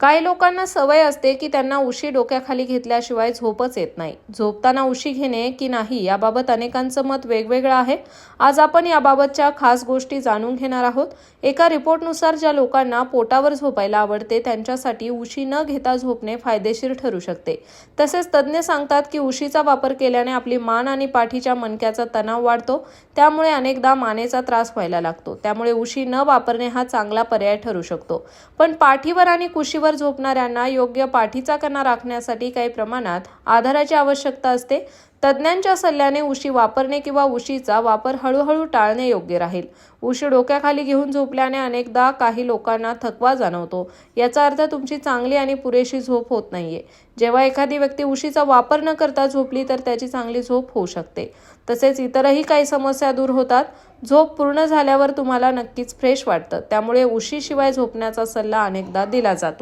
काही लोकांना सवय असते की त्यांना उशी डोक्याखाली घेतल्याशिवाय झोपच येत नाही. झोपताना उशी घेणे की नाही याबाबत अनेकांचं मत वेगवेगळं आहे. आज आपण याबाबतच्या खास गोष्टी जाणून घेणार आहोत. एका रिपोर्टनुसार ज्या लोकांना पोटावर झोपायला आवडते त्यांच्यासाठी उशी न घेता झोपणे फायदेशीर ठरू शकते. तसेच तज्ज्ञ सांगतात की उशीचा वापर केल्याने आपली मान आणि पाठीच्या मणक्याचा तणाव वाढतो. त्यामुळे अनेकदा मानेचा त्रास व्हायला लागतो. त्यामुळे उशी न वापरणे हा चांगला पर्याय ठरू शकतो. पण पाठीवर आणि कुशीवर झोपणाऱ्यांना योग्य पाठीचा कणा राखण्यासाठी काही प्रमाणात आधाराची आवश्यकता असते. तज्ज्ञांच्या सल्ल्याने उशी वापरणे किंवा उशीचा वापर हळूहळू टाळणे योग्य राहील. उशी डोक्याखाली घेऊन झोपल्याने अनेकदा काही लोकांना थकवा जाणवतो. याचा अर्थ तुमची चांगली आणि पुरेशी झोप होत नाहीये. जेव्हा एखादी व्यक्ती उशीचा वापर न करता झोपली तर त्याची चांगली झोप होऊ शकते. तसेच इतरही काही समस्या दूर होतात. झोप पूर्ण झाल्यावर तुम्हाला नक्कीच फ्रेश वाटतं. त्यामुळे उशीशिवाय झोपण्याचा सल्ला अनेकदा दिला जातो.